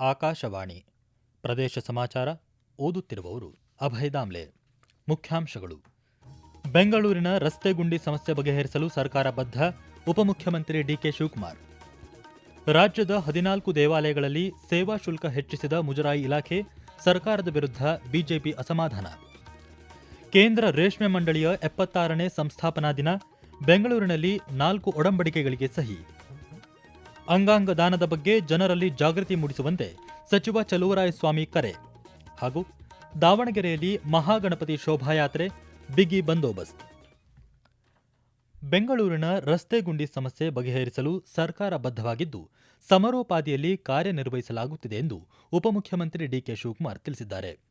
ಆಕಾಶವಾಣಿ. ಪ್ರದೇಶ ಸಮಾಚಾರ, ಓದುತ್ತಿರುವವರು ಅಭಯ ದಾಮ್ಲೆ. ಮುಖ್ಯಾಂಶಗಳು. ಬೆಂಗಳೂರಿನ ರಸ್ತೆ ಗುಂಡಿ ಸಮಸ್ಯೆ ಬಗೆಹರಿಸಲು ಸರ್ಕಾರ ಬದ್ಧ, ಉಪಮುಖ್ಯಮಂತ್ರಿ ಡಿಕೆ ಶಿವಕುಮಾರ್. ರಾಜ್ಯದ ಹದಿನಾಲ್ಕು ದೇವಾಲಯಗಳಲ್ಲಿ ಸೇವಾ ಶುಲ್ಕ ಹೆಚ್ಚಿಸಿದ ಮುಜರಾಯಿ ಇಲಾಖೆ ಸರ್ಕಾರದ ವಿರುದ್ಧ ಬಿಜೆಪಿ ಅಸಮಾಧಾನ. ಕೇಂದ್ರ ರೇಷ್ಮೆ ಮಂಡಳಿಯ ಎಪ್ಪತ್ತಾರನೇ ಸಂಸ್ಥಾಪನಾ ದಿನ ಬೆಂಗಳೂರಿನಲ್ಲಿ ನಾಲ್ಕು ಒಡಂಬಡಿಕೆಗಳಿಗೆ ಸಹಿ. ಅಂಗಾಂಗ ದಾನದ ಬಗ್ಗೆ ಜನರಲ್ಲಿ ಜಾಗೃತಿ ಮೂಡಿಸುವಂತೆ ಸಚಿವ ಚಲುವರಾಯಸ್ವಾಮಿ ಕರೆ. ಹಾಗೂ ದಾವಣಗೆರೆಯಲ್ಲಿ ಮಹಾಗಣಪತಿ ಶೋಭಾಯಾತ್ರೆ ಬಿಗಿ ಬಂದೋಬಸ್ತ್. ಬೆಂಗಳೂರಿನ ರಸ್ತೆ ಗುಂಡಿ ಸಮಸ್ಯೆ ಬಗೆಹರಿಸಲು ಸರ್ಕಾರ ಬದ್ಧವಾಗಿದ್ದು, ಸಮರೋಪಾದಿಯಲ್ಲಿ ಕಾರ್ಯನಿರ್ವಹಿಸಲಾಗುತ್ತಿದೆ ಎಂದು ಉಪಮುಖ್ಯಮಂತ್ರಿ ಡಿಕೆ ಶಿವಕುಮಾರ್ ತಿಳಿಸಿದ್ದಾರೆ.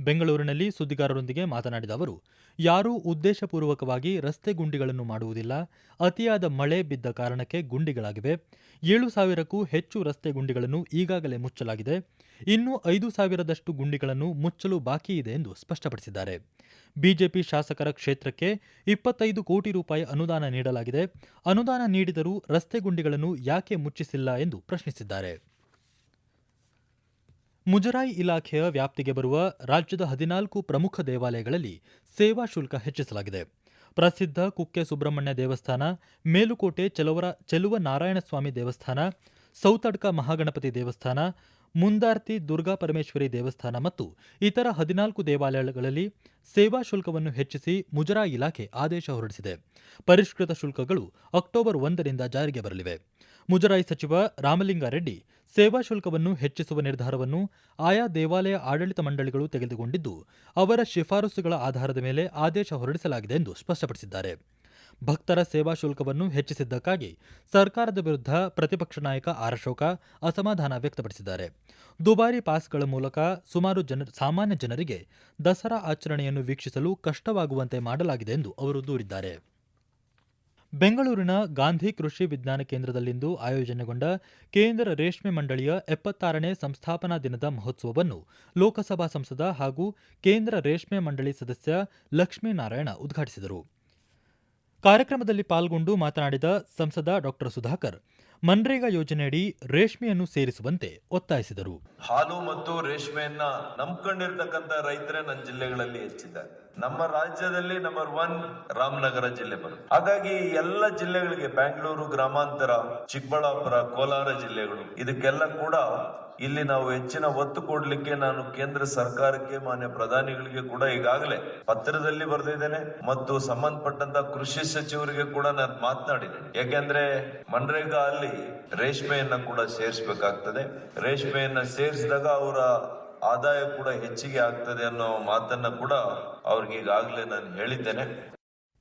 ಬೆಂಗಳೂರಿನಲ್ಲಿ ಸುದ್ದಿಗಾರರೊಂದಿಗೆ ಮಾತನಾಡಿದ ಅವರು, ಯಾರೂ ಉದ್ದೇಶಪೂರ್ವಕವಾಗಿ ರಸ್ತೆ ಗುಂಡಿಗಳನ್ನು ಮಾಡುವುದಿಲ್ಲ. ಅತಿಯಾದ ಮಳೆ ಬಿದ್ದ ಕಾರಣಕ್ಕೆ ಗುಂಡಿಗಳಾಗಿವೆ. ಏಳು ಸಾವಿರಕ್ಕೂ ಹೆಚ್ಚು ರಸ್ತೆ ಗುಂಡಿಗಳನ್ನು ಈಗಾಗಲೇ ಮುಚ್ಚಲಾಗಿದೆ. ಇನ್ನೂ ಐದು ಸಾವಿರದಷ್ಟು ಗುಂಡಿಗಳನ್ನು ಮುಚ್ಚಲು ಬಾಕಿ ಇದೆ ಎಂದು ಸ್ಪಷ್ಟಪಡಿಸಿದ್ದಾರೆ. ಬಿಜೆಪಿ ಶಾಸಕರ ಕ್ಷೇತ್ರಕ್ಕೆ ಇಪ್ಪತ್ತೈದು ಕೋಟಿ ರೂಪಾಯಿ ಅನುದಾನ ನೀಡಲಾಗಿದೆ. ಅನುದಾನ ನೀಡಿದರೂ ರಸ್ತೆ ಗುಂಡಿಗಳನ್ನು ಯಾಕೆ ಮುಚ್ಚಿಸಿಲ್ಲ ಎಂದು ಪ್ರಶ್ನಿಸಿದ್ದಾರೆ. ಮುಜರಾಯಿ ಇಲಾಖೆಯ ವ್ಯಾಪ್ತಿಗೆ ಬರುವ ರಾಜ್ಯದ ಹದಿನಾಲ್ಕು ಪ್ರಮುಖ ದೇವಾಲಯಗಳಲ್ಲಿ ಸೇವಾ ಶುಲ್ಕ ಹೆಚ್ಚಿಸಲಾಗಿದೆ. ಪ್ರಸಿದ್ಧ ಕುಕ್ಕೆ ಸುಬ್ರಹ್ಮಣ್ಯ ದೇವಸ್ಥಾನ, ಮೇಲುಕೋಟೆ ಚೆಲುವರ, ಚೆಲುವ ನಾರಾಯಣಸ್ವಾಮಿ ದೇವಸ್ಥಾನ, ಸೌತಡ್ಕ ಮಹಾಗಣಪತಿ ದೇವಸ್ಥಾನ, ಮುಂದಾರ್ತಿ ದುರ್ಗಾ ಪರಮೇಶ್ವರಿ ದೇವಸ್ಥಾನ ಮತ್ತು ಇತರ ಹದಿನಾಲ್ಕು ದೇವಾಲಯಗಳಲ್ಲಿ ಸೇವಾ ಶುಲ್ಕವನ್ನು ಹೆಚ್ಚಿಸಿ ಮುಜರಾಯಿ ಇಲಾಖೆ ಆದೇಶ ಹೊರಡಿಸಿದೆ. ಪರಿಷ್ಕೃತ ಶುಲ್ಕಗಳು ಅಕ್ಟೋಬರ್ ಒಂದರಿಂದ ಜಾರಿಗೆ ಬರಲಿವೆ. ಮುಜರಾಯಿ ಸಚಿವ ರಾಮಲಿಂಗಾರೆಡ್ಡಿ ಸೇವಾ ಶುಲ್ಕವನ್ನು ಹೆಚ್ಚಿಸುವ ನಿರ್ಧಾರವನ್ನು ಆಯಾ ದೇವಾಲಯ ಆಡಳಿತ ಮಂಡಳಿಗಳು ತೆಗೆದುಕೊಂಡಿದ್ದು, ಅವರ ಶಿಫಾರಸುಗಳ ಆಧಾರದ ಮೇಲೆ ಆದೇಶ ಹೊರಡಿಸಲಾಗಿದೆ ಎಂದು ಸ್ಪಷ್ಟಪಡಿಸಿದ್ದಾರೆ. ಭಕ್ತರ ಸೇವಾ ಶುಲ್ಕವನ್ನು ಹೆಚ್ಚಿಸಿದ್ದಕ್ಕಾಗಿ ಸರ್ಕಾರದ ವಿರುದ್ಧ ಪ್ರತಿಪಕ್ಷ ನಾಯಕ ಆರಶೋಕ ಅಸಮಾಧಾನ ವ್ಯಕ್ತಪಡಿಸಿದ್ದಾರೆ. ದುಬಾರಿ ಪಾಸ್ಗಳ ಮೂಲಕ ಸುಮಾರು ಜನ, ಸಾಮಾನ್ಯ ಜನರಿಗೆ ದಸರಾ ಆಚರಣೆಯನ್ನು ವೀಕ್ಷಿಸಲು ಕಷ್ಟವಾಗುವಂತೆ ಮಾಡಲಾಗಿದೆ ಎಂದು ಅವರು ದೂರಿದ್ದಾರೆ. ಬೆಂಗಳೂರಿನ ಗಾಂಧಿ ಕೃಷಿ ವಿಜ್ಞಾನ ಕೇಂದ್ರದಲ್ಲಿಂದು ಆಯೋಜನೆಗೊಂಡ ಕೇಂದ್ರ ರೇಷ್ಮೆ ಮಂಡಳಿಯ ಎಪ್ಪತ್ತಾರನೇ ಸಂಸ್ಥಾಪನಾ ದಿನದ ಮಹೋತ್ಸವವನ್ನು ಲೋಕಸಭಾ ಸಂಸದ ಹಾಗೂ ಕೇಂದ್ರ ರೇಷ್ಮೆ ಮಂಡಳಿ ಸದಸ್ಯ ಲಕ್ಷ್ಮೀನಾರಾಯಣ ಉದ್ಘಾಟಿಸಿದರು. ಕಾರ್ಯಕ್ರಮದಲ್ಲಿ ಪಾಲ್ಗೊಂಡು ಮಾತನಾಡಿದ ಸಂಸದ ಡಾಕ್ಟರ್ ಸುಧಾಕರ್ ಮನ್ರೇಗಾ ಯೋಜನೆಯಡಿ ರೇಷ್ಮೆಯನ್ನು ಸೇರಿಸುವಂತೆ ಒತ್ತಾಯಿಸಿದರು. ಹಾಲು ಮತ್ತು ರೇಷ್ಮೆಯನ್ನ ನಂಬ್ಕೊಂಡಿರ್ತಕ್ಕಂಥ ರೈತರೇ ನನ್ನ ಜಿಲ್ಲೆಗಳಲ್ಲಿ ಹೆಚ್ಚಿದ್ದಾರೆ. ನಮ್ಮ ರಾಜ್ಯದಲ್ಲಿ ನಂಬರ್ ಒನ್ ರಾಮನಗರ ಜಿಲ್ಲೆ ಬರುತ್ತೆ ಹಾಗಾಗಿ ಎಲ್ಲ ಜಿಲ್ಲೆಗಳಿಗೆ ಬ್ಯಾಂಗ್ಳೂರು, ಗ್ರಾಮಾಂತರ, ಚಿಕ್ಕಬಳ್ಳಾಪುರ, ಕೋಲಾರ ಜಿಲ್ಲೆಗಳು ಇದಕ್ಕೆಲ್ಲ ಕೂಡ ಇಲ್ಲಿ ನಾವು ಹೆಚ್ಚಿನ ಒತ್ತು ಕೊಡ್ಲಿಕ್ಕೆ ನಾನು ಕೇಂದ್ರ ಸರ್ಕಾರಕ್ಕೆ, ಮಾನ್ಯ ಪ್ರಧಾನಿಗಳಿಗೆ ಕೂಡ ಈಗಾಗಲೇ ಪತ್ರದಲ್ಲಿ ಬರೆದಿದ್ದೇನೆ ಮತ್ತು ಸಂಬಂಧಪಟ್ಟಂತ ಕೃಷಿ ಸಚಿವರಿಗೆ ಕೂಡ ನಾನು ಮಾತನಾಡಿದ್ದೇನೆ. ಯಾಕೆಂದ್ರೆ ಮನ್ರೇಗಾ ಅಲ್ಲಿ ರೇಷ್ಮೆಯನ್ನ ಕೂಡ ಸೇರಿಸಬೇಕಾಗ್ತದೆ. ರೇಷ್ಮೆಯನ್ನ ಸೇರಿಸಿದಾಗ ಅವರ ಆದಾಯ ಕೂಡ ಹೆಚ್ಚಿಗೆ ಆಗ್ತದೆ ಅನ್ನೋ ಮಾತನ್ನ ಕೂಡ ಅವ್ರಿಗೆ ಈಗಾಗಲೇ ನಾನು ಹೇಳಿದ್ದೇನೆ.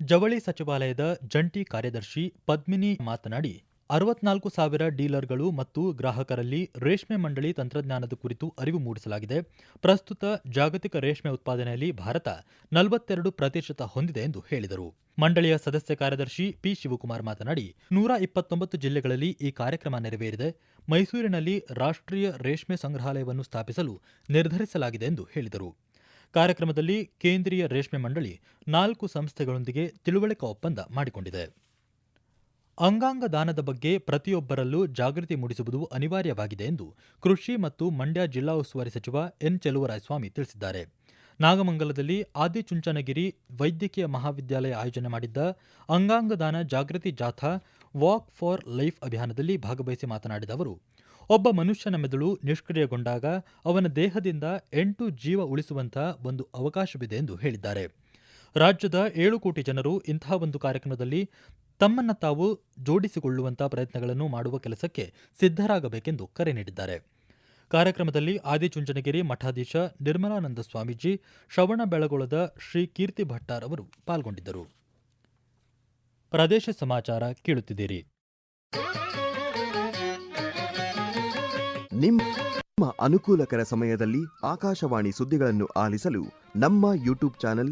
ಜವಳಿ ಸಚಿವಾಲಯದ ಜಂಟಿ ಕಾರ್ಯದರ್ಶಿ ಪದ್ಮಿನಿ ಮಾತನಾಡಿ ಅರವತ್ನಾಲ್ಕು ಸಾವಿರ ಡೀಲರ್ಗಳು ಮತ್ತು ಗ್ರಾಹಕರಲ್ಲಿ ರೇಷ್ಮೆ ಮಂಡಳಿ ತಂತ್ರಜ್ಞಾನದ ಕುರಿತು ಅರಿವು ಮೂಡಿಸಲಾಗಿದೆ. ಪ್ರಸ್ತುತ ಜಾಗತಿಕ ರೇಷ್ಮೆ ಉತ್ಪಾದನೆಯಲ್ಲಿ ಭಾರತ ನಲವತ್ತೆರಡು ಪ್ರತಿಶತ ಹೊಂದಿದೆ ಎಂದು ಹೇಳಿದರು. ಮಂಡಳಿಯ ಸದಸ್ಯ ಕಾರ್ಯದರ್ಶಿ ಪಿ ಶಿವಕುಮಾರ್ ಮಾತನಾಡಿ, ನೂರ ಇಪ್ಪತ್ತೊಂಬತ್ತು ಜಿಲ್ಲೆಗಳಲ್ಲಿ ಈ ಕಾರ್ಯಕ್ರಮ ನೆರವೇರಿದೆ. ಮೈಸೂರಿನಲ್ಲಿ ರಾಷ್ಟ್ರೀಯ ರೇಷ್ಮೆ ಸಂಗ್ರಹಾಲಯವನ್ನು ಸ್ಥಾಪಿಸಲು ನಿರ್ಧರಿಸಲಾಗಿದೆ ಎಂದು ಹೇಳಿದರು. ಕಾರ್ಯಕ್ರಮದಲ್ಲಿ ಕೇಂದ್ರೀಯ ರೇಷ್ಮೆ ಮಂಡಳಿ ನಾಲ್ಕು ಸಂಸ್ಥೆಗಳೊಂದಿಗೆ ತಿಳುವಳಿಕಾ ಒಪ್ಪಂದ ಮಾಡಿಕೊಂಡಿದೆ. ಅಂಗಾಂಗ ದಾನದ ಬಗ್ಗೆ ಪ್ರತಿಯೊಬ್ಬರಲ್ಲೂ ಜಾಗೃತಿ ಮೂಡಿಸುವುದು ಅನಿವಾರ್ಯವಾಗಿದೆ ಎಂದು ಕೃಷಿ ಮತ್ತು ಮಂಡ್ಯ ಜಿಲ್ಲಾ ಉಸ್ತುವಾರಿ ಸಚಿವ ಎನ್ ಚೆಲುವರಾಯಸ್ವಾಮಿ ತಿಳಿಸಿದ್ದಾರೆ. ನಾಗಮಂಗಲದಲ್ಲಿ ಆದಿಚುಂಚನಗಿರಿ ವೈದ್ಯಕೀಯ ಮಹಾವಿದ್ಯಾಲಯ ಆಯೋಜನೆ ಮಾಡಿದ್ದ ಅಂಗಾಂಗ ದಾನ ಜಾಗೃತಿ ಜಾಥಾ ವಾಕ್ ಫಾರ್ ಲೈಫ್ ಅಭಿಯಾನದಲ್ಲಿ ಭಾಗವಹಿಸಿ ಮಾತನಾಡಿದ ಅವರು, ಒಬ್ಬ ಮನುಷ್ಯನ ಮೆದುಳು ನಿಷ್ಕ್ರಿಯಗೊಂಡಾಗ ಅವನ ದೇಹದಿಂದ ಎಂಟು ಜೀವ ಉಳಿಸುವಂಥ ಒಂದು ಅವಕಾಶವಿದೆ ಎಂದು ಹೇಳಿದ್ದಾರೆ. ರಾಜ್ಯದ ಏಳು ಕೋಟಿ ಜನರು ಇಂತಹ ಒಂದು ಕಾರ್ಯಕ್ರಮದಲ್ಲಿ ತಮ್ಮನ್ನ ತಾವು ಜೋಡಿಸಿಕೊಳ್ಳುವಂಥ ಪ್ರಯತ್ನಗಳನ್ನು ಮಾಡುವ ಕೆಲಸಕ್ಕೆ ಸಿದ್ಧರಾಗಬೇಕೆಂದು ಕರೆ ನೀಡಿದ್ದಾರೆ. ಕಾರ್ಯಕ್ರಮದಲ್ಲಿ ಆದಿಚುಂಚನಗಿರಿ ಮಠಾಧೀಶ ನಿರ್ಮಲಾನಂದ ಸ್ವಾಮೀಜಿ, ಶ್ರವಣ ಬೆಳಗೊಳದ ಶ್ರೀ ಕೀರ್ತಿ ಭಟ್ಟಾರ್ ಅವರು ಪಾಲ್ಗೊಂಡಿದ್ದರು. ಪ್ರದೇಶ ಸಮಾಚಾರ ಕೇಳುತ್ತಿದ್ದೀರಿ. ನಿಮ್ಮ ಅನುಕೂಲಕರ ಸಮಯದಲ್ಲಿ ಆಕಾಶವಾಣಿ ಸುದ್ದಿಗಳನ್ನು ಆಲಿಸಲು ನಮ್ಮ ಯೂಟ್ಯೂಬ್ ಚಾನೆಲ್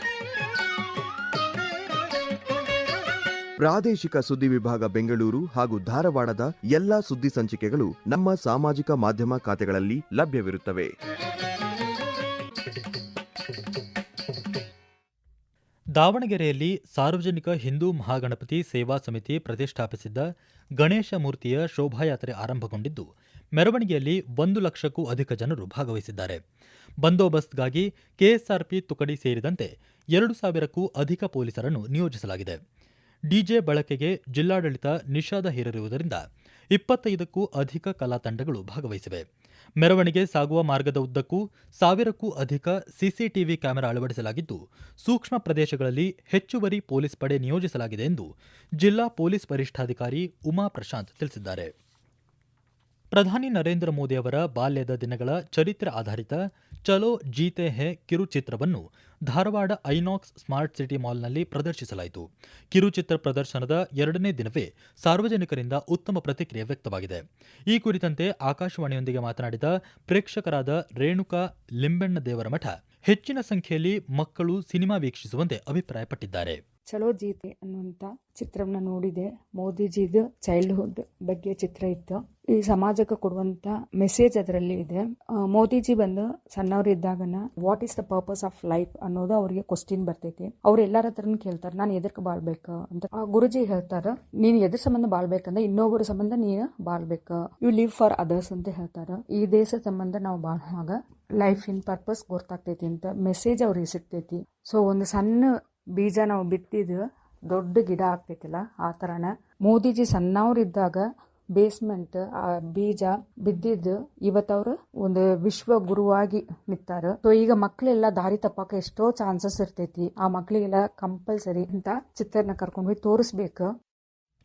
ಪ್ರಾದೇಶಿಕ ಸುದ್ದಿ ವಿಭಾಗ ಬೆಂಗಳೂರು ಹಾಗೂ ಧಾರವಾಡದ ಎಲ್ಲಾ ಸುದ್ದಿ ಸಂಚಿಕೆಗಳು ನಮ್ಮ ಸಾಮಾಜಿಕ ಮಾಧ್ಯಮ ಖಾತೆಗಳಲ್ಲಿ ಲಭ್ಯವಿರುತ್ತವೆ. ದಾವಣಗೆರೆಯಲ್ಲಿ ಸಾರ್ವಜನಿಕ ಹಿಂದೂ ಮಹಾಗಣಪತಿ ಸೇವಾ ಸಮಿತಿ ಪ್ರತಿಷ್ಠಾಪಿಸಿದ್ದ ಗಣೇಶ ಮೂರ್ತಿಯ ಶೋಭಾಯಾತ್ರೆ ಆರಂಭಗೊಂಡಿದ್ದು, ಮೆರವಣಿಗೆಯಲ್ಲಿ ಒಂದು ಲಕ್ಷಕ್ಕೂ ಅಧಿಕ ಜನರು ಭಾಗವಹಿಸಿದ್ದಾರೆ. ಬಂದೋಬಸ್ತ್ಗಾಗಿ ಕೆಎಸ್ಆರ್ಪಿ ತುಕಡಿ ಸೇರಿದಂತೆ ಎರಡು ಸಾವಿರಕ್ಕೂ ಅಧಿಕ ಪೊಲೀಸರನ್ನು ನಿಯೋಜಿಸಲಾಗಿದೆ. ಡಿಜೆ ಬಳಕೆಗೆ ಜಿಲ್ಲಾಡಳಿತ ನಿಷೇಧ ಹೇರಿರುವುದರಿಂದ ಇಪ್ಪತ್ತೈದಕ್ಕೂ ಅಧಿಕ ಕಲಾ ತಂಡಗಳು ಭಾಗವಹಿಸಿವೆ. ಮೆರವಣಿಗೆ ಸಾಗುವ ಮಾರ್ಗದ ಉದ್ದಕ್ಕೂ ಸಾವಿರಕ್ಕೂ ಅಧಿಕ ಸಿಸಿಟಿವಿ ಕ್ಯಾಮೆರಾ ಅಳವಡಿಸಲಾಗಿದ್ದು, ಸೂಕ್ಷ್ಮ ಪ್ರದೇಶಗಳಲ್ಲಿ ಹೆಚ್ಚುವರಿ ಪೊಲೀಸ್ ಪಡೆ ನಿಯೋಜಿಸಲಾಗಿದೆ ಎಂದು ಜಿಲ್ಲಾ ಪೊಲೀಸ್ ವರಿಷ್ಠಾಧಿಕಾರಿ ಉಮಾ ಪ್ರಶಾಂತ್ ತಿಳಿಸಿದ್ದಾರೆ. ಪ್ರಧಾನಿ ನರೇಂದ್ರ ಮೋದಿ ಅವರ ಬಾಲ್ಯದ ದಿನಗಳ ಚರಿತ್ರೆ ಆಧಾರಿತ ಚಲೋ ಜೀತೆ ಹೇ ಕಿರುಚಿತ್ರವನ್ನು ಧಾರವಾಡ ಐನಾಕ್ಸ್ ಸ್ಮಾರ್ಟ್ ಸಿಟಿ ಮಾಲ್ನಲ್ಲಿ ಪ್ರದರ್ಶಿಸಲಾಯಿತು. ಕಿರುಚಿತ್ರ ಪ್ರದರ್ಶನದ ಎರಡನೇ ದಿನವೇ ಸಾರ್ವಜನಿಕರಿಂದ ಉತ್ತಮ ಪ್ರತಿಕ್ರಿಯೆ ವ್ಯಕ್ತವಾಗಿದೆ. ಈ ಕುರಿತಂತೆ ಆಕಾಶವಾಣಿಯೊಂದಿಗೆ ಮಾತನಾಡಿದ ಪ್ರೇಕ್ಷಕರಾದ ರೇಣುಕಾ ಲಿಂಬೆಣ್ಣ ದೇವರಮಠ ಹೆಚ್ಚಿನ ಸಂಖ್ಯೆಯಲ್ಲಿ ಮಕ್ಕಳು ಸಿನಿಮಾ ವೀಕ್ಷಿಸುವಂತೆ ಅಭಿಪ್ರಾಯಪಟ್ಟಿದ್ದಾರೆ. ಚಲೋ ಜೀತೆ ಅನ್ನುವಂಥ ಚಿತ್ರವನ್ನ ನೋಡಿದೆ. ಮೋದಿಜಿದು ಚೈಲ್ಡ್ಹುಡ್ ಬಗ್ಗೆ ಚಿತ್ರ ಇತ್ತು. ಈ ಸಮಾಜಕ್ಕೆ ಕೊಡುವಂಥ ಮೆಸೇಜ್ ಅದರಲ್ಲಿ ಇದೆ. ಮೋದಿಜಿ ಬಂದು ಸಣ್ಣವರಿದ್ದಾಗನ what is the purpose of life ಅನ್ನೋದು ಅವರಿಗೆ ಕ್ವಶನ್ ಬರ್ತೈತಿ. ಅವ್ರು ಎಲ್ಲರ ಹತ್ರನೂ ಕೇಳ್ತಾರೆ, ನಾನು ಎದಕ್ಕೆ ಬಾಳ್ಬೇಕು? ಅಂತ. ಆ ಗುರುಜಿ ಹೇಳ್ತಾರ, ನೀನು ಎದ್ರ ಸಂಬಂಧ ಬಾಳ್ಬೇಕಂದ್ರೆ ಇನ್ನೊಬ್ಬರ ಸಂಬಂಧ ನೀನು ಬಾಳ್ಬೇಕು. ಯು ಲಿವ್ ಫಾರ್ ಅದರ್ಸ್ ಅಂತ ಹೇಳ್ತಾರೆ. ಈ ದೇಶ ಸಂಬಂಧ ನಾವು ಬಾಳುವಾಗ ಲೈಫ್ ಇನ್ ಪರ್ಪಸ್ ಗೊತ್ತಾಗ್ತೈತಿ ಅಂತ ಮೆಸೇಜ್ ಅವ್ರಿಗೆ ಸಿಗ್ತೈತಿ. ಸೊ ಒಂದು ಸಣ್ಣ ಬೀಜ ನಾವು ಬಿತ್ತಿದ್ದು ದೊಡ್ಡ ಗಿಡ ಆಗ್ತೈತಿಲ್ಲ, ಆ ಥರನ ಮೋದಿಜಿ ಸಣ್ಣವರಿದ್ದಾಗ ಬೇಸ್ಮೆಂಟ್ ಆ ಬೀಜ ಬಿದ್ದಿದ್ದು ಇವತ್ತವ್ರು ಒಂದು ವಿಶ್ವ ಗುರುವಾಗಿ ನಿಂತಾರ. ಸೊ ಈಗ ಮಕ್ಕಳೆಲ್ಲ ದಾರಿ ತಪ್ಪಕ್ಕೆ ಎಷ್ಟೋ ಚಾನ್ಸಸ್ ಇರ್ತೈತಿ. ಆ ಮಕ್ಕಳಿಗೆಲ್ಲ ಕಂಪಲ್ಸರಿ ಅಂತ ಚಿತ್ರನ ಕರ್ಕೊಂಡು ಹೋಗಿ ತೋರಿಸ್ಬೇಕು.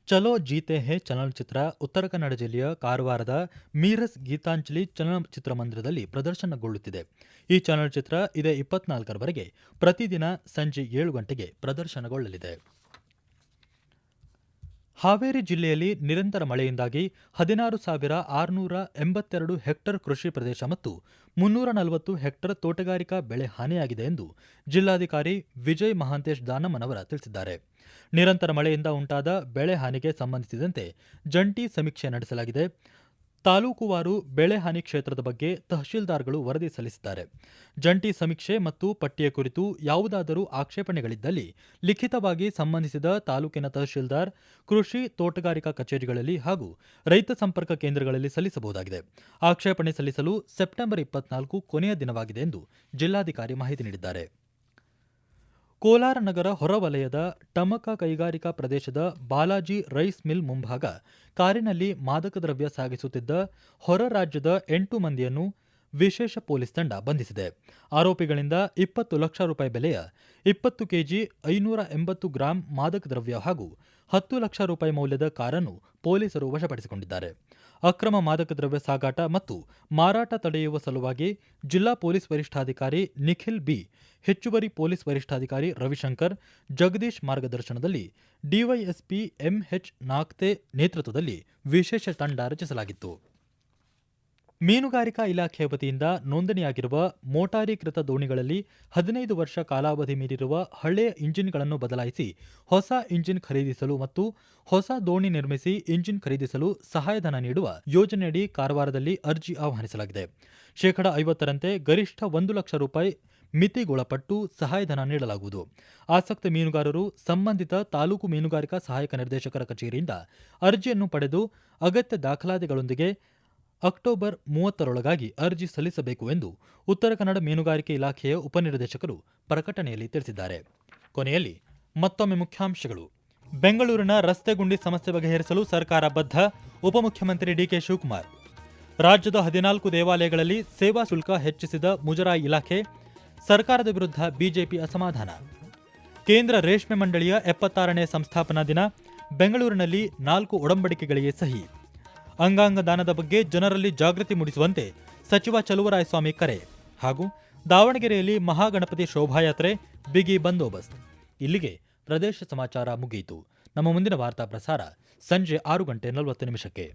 ಚಲೋ ಜೀತೆ ಹೇ ಚಲನಚಿತ್ರ ಉತ್ತರ ಕನ್ನಡ ಜಿಲ್ಲೆಯ ಕಾರವಾರದ ಮೀರಸ್ ಗೀತಾಂಜಲಿ ಚಲನಚಿತ್ರ ಮಂದಿರದಲ್ಲಿ ಪ್ರದರ್ಶನಗೊಳ್ಳುತ್ತಿದೆ. ಈ ಚಲನಚಿತ್ರ ಇದೇ ಇಪ್ಪತ್ನಾಲ್ಕರವರೆಗೆ ಪ್ರತಿದಿನ ಸಂಜೆ ಏಳು ಗಂಟೆಗೆ ಪ್ರದರ್ಶನಗೊಳ್ಳಲಿದೆ. ಹಾವೇರಿ ಜಿಲ್ಲೆಯಲ್ಲಿ ನಿರಂತರ ಮಳೆಯಿಂದಾಗಿ ಹದಿನಾರು ಸಾವಿರ ಆರುನೂರ ಎಂಬತ್ತೆರಡು ಹೆಕ್ಟರ್ ಕೃಷಿ ಪ್ರದೇಶ ಮತ್ತು ಮುನ್ನೂರ ನಲವತ್ತು ಹೆಕ್ಟರ್ ತೋಟಗಾರಿಕಾ ಬೆಳೆ ಹಾನಿಯಾಗಿದೆ ಎಂದು ಜಿಲ್ಲಾಧಿಕಾರಿ ವಿಜಯ್ ಮಹಾಂತೇಶ್ ದಾನಮ್ಮನವರ ತಿಳಿಸಿದ್ದಾರೆ. ನಿರಂತರ ಮಳೆಯಿಂದ ಉಂಟಾದ ಬೆಳೆ ಹಾನಿಗೆ ಸಂಬಂಧಿಸಿದಂತೆ ಜಂಟಿ ಸಮೀಕ್ಷೆ ನಡೆಸಲಾಗಿದೆ. ತಾಲೂಕುವಾರು ಬೆಳೆ ಹಾನಿ ಕ್ಷೇತ್ರದ ಬಗ್ಗೆ ತಹಶೀಲ್ದಾರ್ಗಳು ವರದಿ ಸಲ್ಲಿಸಿದ್ದಾರೆ. ಜಂಟಿ ಸಮೀಕ್ಷೆ ಮತ್ತು ಪಟ್ಟಿಯ ಕುರಿತು ಯಾವುದಾದರೂ ಆಕ್ಷೇಪಣೆಗಳಿದ್ದಲ್ಲಿ ಲಿಖಿತವಾಗಿ ಸಂಬಂಧಿಸಿದ ತಾಲೂಕಿನ ತಹಶೀಲ್ದಾರ್, ಕೃಷಿ, ತೋಟಗಾರಿಕಾ ಕಚೇರಿಗಳಲ್ಲಿ ಹಾಗೂ ರೈತ ಸಂಪರ್ಕ ಕೇಂದ್ರಗಳಲ್ಲಿ ಸಲ್ಲಿಸಬಹುದಾಗಿದೆ. ಆಕ್ಷೇಪಣೆ ಸಲ್ಲಿಸಲು ಸೆಪ್ಟೆಂಬರ್ ಇಪ್ಪತ್ನಾಲ್ಕು ಕೊನೆಯ ದಿನವಾಗಿದೆ ಎಂದು ಜಿಲ್ಲಾಧಿಕಾರಿ ಮಾಹಿತಿ ನೀಡಿದ್ದಾರೆ. ಕೋಲಾರ ನಗರ ಹೊರವಲಯದ ಟಮಕ ಕೈಗಾರಿಕಾ ಪ್ರದೇಶದ ಬಾಲಾಜಿ ರೈಸ್ ಮಿಲ್ ಮುಂಭಾಗ ಕಾರಿನಲ್ಲಿ ಮಾದಕ ದ್ರವ್ಯ ಸಾಗಿಸುತ್ತಿದ್ದ ಹೊರ ರಾಜ್ಯದ ಎಂಟು ಮಂದಿಯನ್ನು ವಿಶೇಷ ಪೊಲೀಸ್ ತಂಡ ಬಂಧಿಸಿದೆ. ಆರೋಪಿಗಳಿಂದ ಇಪ್ಪತ್ತು ಲಕ್ಷ ರೂಪಾಯಿ ಬೆಲೆಯ ಇಪ್ಪತ್ತು ಕೆಜಿ ಐನೂರ ಎಂಬತ್ತು ಗ್ರಾಂ ಮಾದಕ ದ್ರವ್ಯ ಹಾಗೂ ಹತ್ತು ಲಕ್ಷ ರೂಪಾಯಿ ಮೌಲ್ಯದ ಕಾರನ್ನು ಪೊಲೀಸರು ವಶಪಡಿಸಿಕೊಂಡಿದ್ದಾರೆ. ಅಕ್ರಮ ಮಾದಕ ದ್ರವ್ಯ ಸಾಗಾಟ ಮತ್ತು ಮಾರಾಟ ತಡೆಯುವ ಸಲುವಾಗಿ ಜಿಲ್ಲಾ ಪೊಲೀಸ್ ವರಿಷ್ಠಾಧಿಕಾರಿ ನಿಖಿಲ್ ಬಿ, ಹೆಚ್ಚುವರಿ ಪೊಲೀಸ್ ವರಿಷ್ಠಾಧಿಕಾರಿ ರವಿಶಂಕರ್, ಜಗದೀಶ್ ಮಾರ್ಗದರ್ಶನದಲ್ಲಿ ಡಿವೈಎಸ್ಪಿ ಎಂಎಚ್ ನಾಗ್ತೆ ನೇತೃತ್ವದಲ್ಲಿ ವಿಶೇಷ ತಂಡ ರಚಿಸಲಾಗಿತ್ತು. ಮೀನುಗಾರಿಕಾ ಇಲಾಖೆ ವತಿಯಿಂದ ನೋಂದಣಿಯಾಗಿರುವ ಮೋಟಾರೀಕೃತ ದೋಣಿಗಳಲ್ಲಿ ಹದಿನೈದು ವರ್ಷ ಕಾಲಾವಧಿ ಮೀರಿರುವ ಹಳೆಯ ಇಂಜಿನ್ಗಳನ್ನು ಬದಲಾಯಿಸಿ ಹೊಸ ಇಂಜಿನ್ ಖರೀದಿಸಲು ಮತ್ತು ಹೊಸ ದೋಣಿ ನಿರ್ಮಿಸಿ ಇಂಜಿನ್ ಖರೀದಿಸಲು ಸಹಾಯಧನ ನೀಡುವ ಯೋಜನೆಯಡಿ ಕಾರವಾರದಲ್ಲಿ ಅರ್ಜಿ ಆಹ್ವಾನಿಸಲಾಗಿದೆ. ಶೇಕಡ ಐವತ್ತರಂತೆ ಗರಿಷ್ಠ ಒಂದು ಲಕ್ಷ ರೂಪಾಯಿ ಮಿತಿಗೊಳಪಟ್ಟು ಸಹಾಯಧನ ನೀಡಲಾಗುವುದು. ಆಸಕ್ತ ಮೀನುಗಾರರು ಸಂಬಂಧಿತ ತಾಲೂಕು ಮೀನುಗಾರಿಕಾ ಸಹಾಯಕ ನಿರ್ದೇಶಕರ ಕಚೇರಿಯಿಂದ ಅರ್ಜಿಯನ್ನು ಪಡೆದು ಅಗತ್ಯ ದಾಖಲಾತಿಗಳೊಂದಿಗೆ ಅಕ್ಟೋಬರ್ ಮೂವತ್ತರೊಳಗಾಗಿ ಅರ್ಜಿ ಸಲ್ಲಿಸಬೇಕು ಎಂದು ಉತ್ತರ ಕನ್ನಡ ಮೀನುಗಾರಿಕೆ ಇಲಾಖೆಯ ಉಪನಿರ್ದೇಶಕರು ಪ್ರಕಟಣೆಯಲ್ಲಿ ತಿಳಿಸಿದ್ದಾರೆ. ಕೊನೆಯಲ್ಲಿ ಮತ್ತೊಮ್ಮೆ ಮುಖ್ಯಾಂಶಗಳು. ಬೆಂಗಳೂರಿನ ರಸ್ತೆ ಗುಂಡಿ ಸಮಸ್ಯೆ ಬಗೆಹರಿಸಲು ಸರ್ಕಾರ ಬದ್ಧ, ಉಪಮುಖ್ಯಮಂತ್ರಿ ಡಿಕೆ ಶಿವಕುಮಾರ್. ರಾಜ್ಯದ ಹದಿನಾಲ್ಕು ದೇವಾಲಯಗಳಲ್ಲಿ ಸೇವಾ ಶುಲ್ಕ ಹೆಚ್ಚಿಸಿದ ಮುಜರಾಯಿ ಇಲಾಖೆ, ಸರ್ಕಾರದ ವಿರುದ್ಧ ಬಿಜೆಪಿ ಅಸಮಾಧಾನ. ಕೇಂದ್ರ ರೇಷ್ಮೆ ಮಂಡಳಿಯ ಎಪ್ಪತ್ತಾರನೇ ಸಂಸ್ಥಾಪನಾ ದಿನ, ಬೆಂಗಳೂರಿನಲ್ಲಿ ನಾಲ್ಕು ಒಡಂಬಡಿಕೆಗಳಿಗೆ ಸಹಿ. ಅಂಗಾಂಗ ದಾನದ ಬಗ್ಗೆ ಜನರಲ್ಲಿ ಜಾಗೃತಿ ಮೂಡಿಸುವಂತೆ ಸಚಿವ ಚಲುವರಾಯಸ್ವಾಮಿ ಕರೆ ಹಾಗೂ ದಾವಣಗೆರೆಯಲ್ಲಿ ಮಹಾಗಣಪತಿ ಶೋಭಾಯಾತ್ರೆ ಬಿಗಿ ಬಂದೋಬಸ್ತ್. ಇಲ್ಲಿಗೆ ಪ್ರದೇಶ ಸಮಾಚಾರ ಮುಗಿಯಿತು. ನಮ್ಮ ಮುಂದಿನ ವಾರ್ತಾ ಪ್ರಸಾರ ಸಂಜೆ ಆರು ಗಂಟೆ ನಲವತ್ತು ನಿಮಿಷಕ್ಕೆ.